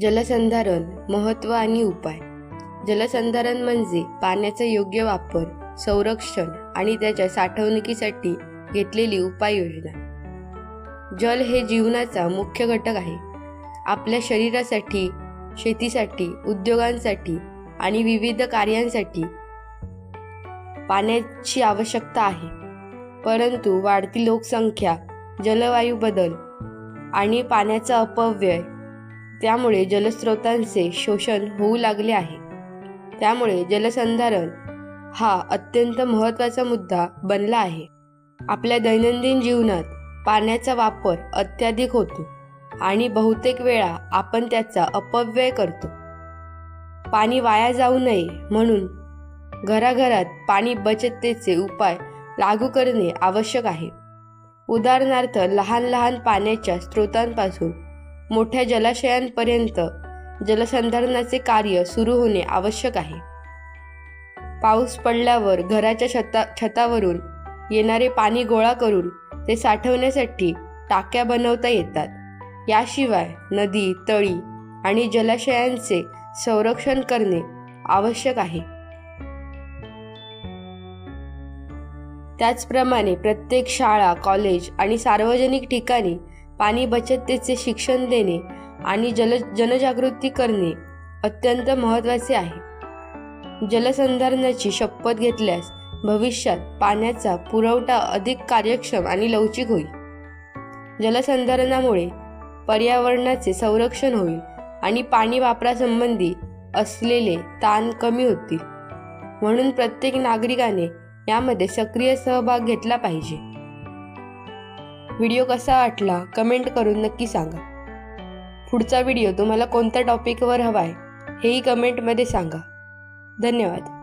जलसंधारण महत्त्व आणि उपाय. जलसंधारण म्हणजे पाण्याचा योग्य वापर संरक्षण आणि त्याच्या साठवणुकीसाठी घेतलेली उपाययोजना. जल हे जीवनाचा मुख्य घटक आहे. आपल्या शरीरासाठी शेतीसाठी उद्योगांसाठी आणि विविध कार्यांसाठी पाण्याची आवश्यकता आहे. परंतु वाढती लोकसंख्या जलवायू बदल आणि पाण्याचा अपव्यय त्यामुळे जलस्रोतांचे शोषण होऊ लागले आहे. त्यामुळे जलसंधारण हा अत्यंत महत्त्वाचा मुद्दा बनला आहे. आपल्या दैनंदिन जीवनात पाण्याचा वापर अत्याधिक होतो आणि बहुतेक वेळा आपण त्याचा अपव्यय करतो. पाणी वाया जाऊ नये म्हणून घराघरात पाणी बचतेचे उपाय लागू करणे आवश्यक आहे. उदाहरणार्थ लहान लहान पाण्याच्या स्रोतांपासून मोठ्या जलाशयांपर्यंत जलसंधारणाचे कार्य सुरू होणे आवश्यक आहे. पाऊस पडल्यावर घराच्या छता छतावरून येणारे पाणी गोळा करून ते साठवण्यासाठी टाक्या बनवता येतात. याशिवाय नदी तळी आणि जलाशयांचे संरक्षण करणे आवश्यक आहे. त्याचप्रमाणे प्रत्येक शाळा कॉलेज आणि सार्वजनिक ठिकाणी पाणी बचततेचे शिक्षण देणे आणि जल जनजागृती करणे अत्यंत महत्त्वाचे आहे. जलसंधारणाची शपथ घेतल्यास भविष्यात पाण्याचा पुरवठा अधिक कार्यक्षम आणि लवचिक होईल. जलसंधारणामुळे पर्यावरणाचे संरक्षण होईल आणि पाणी वापरासंबंधी असलेले ताण कमी होतील. म्हणून प्रत्येक नागरिकाने यामध्ये सक्रिय सहभाग घेतला पाहिजे. व्हिडिओ कसा वाटला कमेंट करून नक्की सांगा. पुढचा व्हिडिओ तुम्हाला कोणत्या टॉपिकवर हवा आहे हेही कमेंटमध्ये सांगा. धन्यवाद.